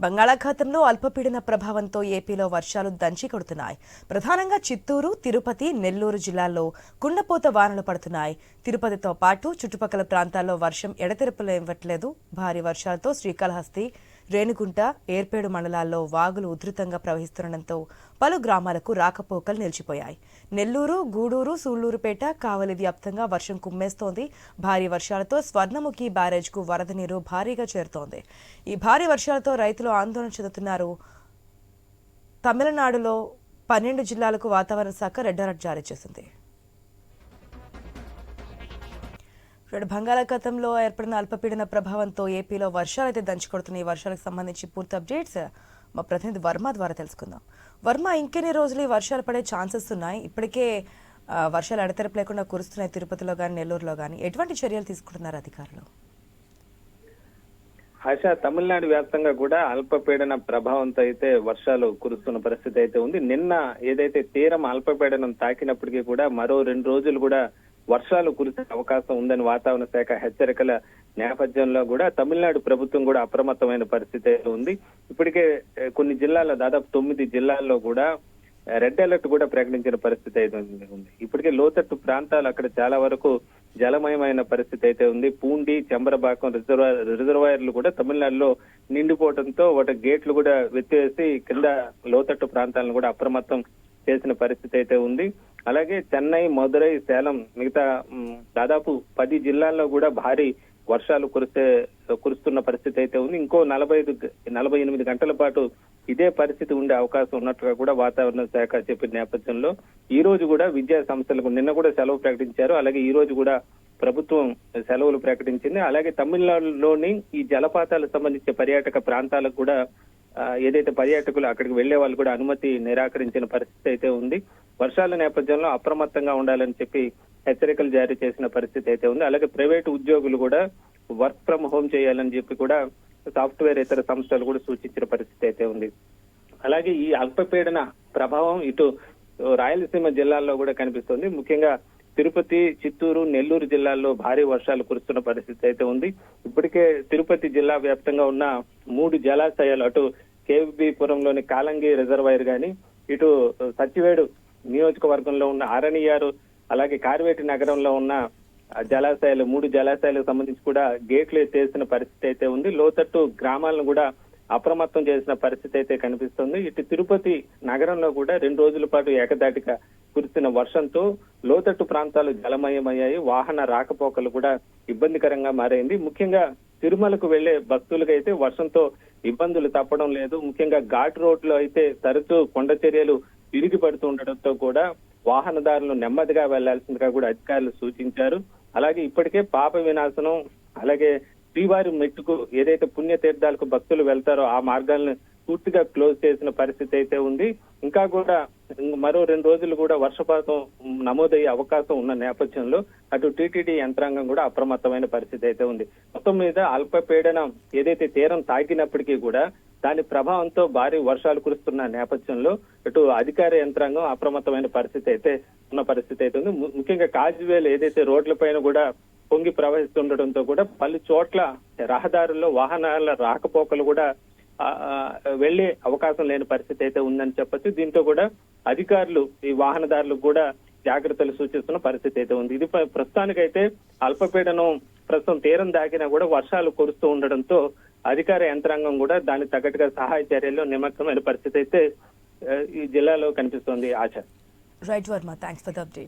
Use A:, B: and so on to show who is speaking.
A: బంగాళాఖాతంలో అల్పపీడన ప్రభావంతో ఏపీలో వర్షాలు దంచి కొడుతున్నాయి. ప్రధానంగా చిత్తూరు తిరుపతి నెల్లూరు జిల్లాల్లో కుండపోత వానలు పడుతున్నాయి. తిరుపతితో పాటు చుట్టుపక్కల ప్రాంతాల్లో వర్షం ఎడతెరపలేవట్లేదు. భారీ వర్షాలతో శ్రీకాళహస్తి రేణిగుంట ఏర్పేడు మండలాల్లో వాగులు ఉధృతంగా ప్రవహిస్తుండటంతో పలు గ్రామాలకు రాకపోకలు నిలిచిపోయాయి. నెల్లూరు గూడూరు సూళ్ళూరుపేట కావలి వ్యాప్తంగా వర్షం కుమ్మేస్తోంది. భారీ వర్షాలతో స్వర్ణముఖి బ్యారేజ్కు వరద నీరు భారీగా చేరుతోంది. ఈ భారీ వర్షాలతో రైతులు ఆందోళన చెందుతున్నారు. తమిళనాడులో పన్నెండు జిల్లాలకు వాతావరణ శాఖ రెడ్ అలర్ట్ జారీ చేసింది. రెండు బంగాళాఖాతంలో ఏర్పడిన అల్పపీడన ప్రభావంతో ఏపీలో వర్షాలు అయితే దంచుకొడుతున్నాయి వర్షాలకు సంబంధించి పూర్తి అప్డేట్స్ మా ప్రతినిధి వర్మ ద్వారా తెలుసుకుందాం. వర్మ ఇంకెన్ని రోజులు ఈ వర్షాలు పడే ఛాన్సెస్ ఉన్నాయి? ఇప్పటికే వర్షాలు అడతెరపు లేకుండా కురుస్తున్నాయి తిరుపతిలో కానీ నెల్లూరులో కానీ ఎటువంటి చర్యలు తీసుకుంటున్నారు అధికారులు?
B: హర్ష తమిళనాడు వ్యాప్తంగా కూడా అల్పపీడన ప్రభావంతో అయితే వర్షాలు కురుస్తున్న పరిస్థితి అయితే ఉంది. నిన్న ఏదైతే తీరం అల్పపీడనం తాకినప్పటికీ కూడా మరో రెండు రోజులు కూడా వర్షాలు కురిసే అవకాశం ఉందని వాతావరణ శాఖ హెచ్చరికల నేపథ్యంలో కూడా తమిళనాడు ప్రభుత్వం కూడా అప్రమత్తమైన పరిస్థితి అయితే ఉంది. ఇప్పటికే కొన్ని జిల్లాల్లో దాదాపు తొమ్మిది జిల్లాల్లో కూడా రెడ్ అలర్ట్ కూడా ప్రకటించిన పరిస్థితి అయితే ఉంది. ఉంది. ఇప్పటికే లోతట్టు ప్రాంతాలు అక్కడ చాలా వరకు జలమయమైన పరిస్థితి అయితే ఉంది. పూండి చెంబరబాకం రిజర్వాయర్ రిజర్వాయర్లు కూడా తమిళనాడులో నిండిపోవడంతో వాటి గేట్లు కూడా వెత్తివేసి కింద లోతట్టు ప్రాంతాలను కూడా అప్రమత్తం చేసిన పరిస్థితి అయితే ఉంది. అలాగే చెన్నై మదురై సేలం మిగతా దాదాపు పది జిల్లాల్లో కూడా భారీ వర్షాలు కురిసే కురుస్తున్న పరిస్థితి అయితే ఉంది. ఇంకో నలభై ఐదు నలభై ఎనిమిది గంటల పాటు ఇదే పరిస్థితి ఉండే అవకాశం ఉన్నట్టుగా కూడా వాతావరణ శాఖ చెప్పిన నేపథ్యంలో ఈ రోజు కూడా విద్యా సంస్థలకు నిన్న కూడా సెలవు ప్రకటించారు. అలాగే ఈ రోజు కూడా ప్రభుత్వం సెలవులు ప్రకటించింది. అలాగే తమిళనాడులోని ఈ జలపాతాలకు సంబంధించిన పర్యాటక ప్రాంతాలకు కూడా ఏదైతే పర్యాటకులు అక్కడికి వెళ్ళే వాళ్ళు కూడా అనుమతి నిరాకరించిన పరిస్థితి అయితే ఉంది. వర్షాల నేపథ్యంలో అప్రమత్తంగా ఉండాలని చెప్పి హెచ్చరికలు జారీ చేసిన పరిస్థితి అయితే ఉంది. అలాగే ప్రైవేటు ఉద్యోగులు కూడా వర్క్ ఫ్రం హోమ్ చేయాలని చెప్పి కూడా సాఫ్ట్వేర్ ఇతర సంస్థలు కూడా సూచించిన పరిస్థితి అయితే ఉంది. అలాగే ఈ అల్పపీడన ప్రభావం ఇటు రాయలసీమ జిల్లాల్లో కూడా కనిపిస్తుంది. ముఖ్యంగా తిరుపతి చిత్తూరు నెల్లూరు జిల్లాల్లో భారీ వర్షాలు కురుస్తున్న పరిస్థితి అయితే ఉంది. ఇప్పటికే తిరుపతి జిల్లా వ్యాప్తంగా ఉన్న మూడు జలాశయాలు అటు కేవీపురంలోని కాలంగి రిజర్వాయర్ గాని ఇటు సచివేడు నియోజకవర్గంలో ఉన్న ఆరణియారు అలాగే కార్వేటి నగరంలో ఉన్న జలాశయాలు మూడు జలాశయాలకు సంబంధించి కూడా గేట్లు ఎత్తేసిన పరిస్థితి అయితే ఉంది. లోతట్టు గ్రామాలను కూడా అప్రమత్తం చేసిన పరిస్థితి అయితే కనిపిస్తుంది. ఇటు తిరుపతి నగరంలో కూడా రెండు రోజుల పాటు ఏకదాటిగా కురిసిన వర్షంతో లోతట్టు ప్రాంతాలు జలమయమయ్యాయి. వాహన రాకపోకలు కూడా ఇబ్బందికరంగా మారైంది ముఖ్యంగా తిరుమలకు వెళ్ళే అయితే వర్షంతో ఇబ్బందులు తప్పడం లేదు. ముఖ్యంగా ఘాట్ రోడ్లో అయితే తరచూ కొండ చర్యలు విరిగి పడుతూ ఉండడంతో కూడా వాహనదారులు నెమ్మదిగా వెళ్ళాల్సిందిగా కూడా అధికారులు సూచించారు. అలాగే ఇప్పటికే పాప వినాశనం అలాగే శ్రీవారి మెట్టుకు ఏదైతే పుణ్యతీర్థాలకు భక్తులు వెళ్తారో ఆ మార్గాలను పూర్తిగా క్లోజ్ చేసిన పరిస్థితి అయితే ఉంది. ఇంకా కూడా మరో రెండు రోజులు కూడా వర్షపాతం నమోదయ్యే అవకాశం ఉన్న నేపథ్యంలో అటు టీటీడీ యంత్రాంగం కూడా అప్రమత్తమైన పరిస్థితి అయితే ఉంది. మొత్తం మీద అల్పపీడనం ఏదైతే తీరం తాకినప్పటికీ కూడా దాని ప్రభావంతో భారీ వర్షాలు కురుస్తున్న నేపథ్యంలో ఇటు అధికార యంత్రాంగం అప్రమత్తమైన పరిస్థితి అయితే ఉన్న పరిస్థితి అయితే ఉంది. ముఖ్యంగా కాజువేలు ఏదైతే రోడ్లపైన కూడా పొంగి ప్రవహిస్తుండటంతో కూడా పలు చోట్ల రహదారుల్లో వాహనాల రాకపోకలు కూడా వెళ్ళే అవకాశం లేని పరిస్థితి అయితే ఉందని చెప్పొచ్చు. దీంతో కూడా అధికారులు ఈ వాహనదారులకు కూడా జాగ్రత్తలు సూచిస్తున్న పరిస్థితి అయితే ఉంది. ఇది ప్రస్తుతానికైతే అల్పపీడనం ప్రస్తుతం తీరం దాకినా కూడా వర్షాలు కురుస్తూ ఉండడంతో అధికార యంత్రాంగం కూడా దానికి తగ్గట్టుగా సహాయ చర్యల్లో నిమగ్నమైన పరిస్థితి అయితే ఈ జిల్లాలో కనిపిస్తోంది Achar.
A: Right Varma thanks for the update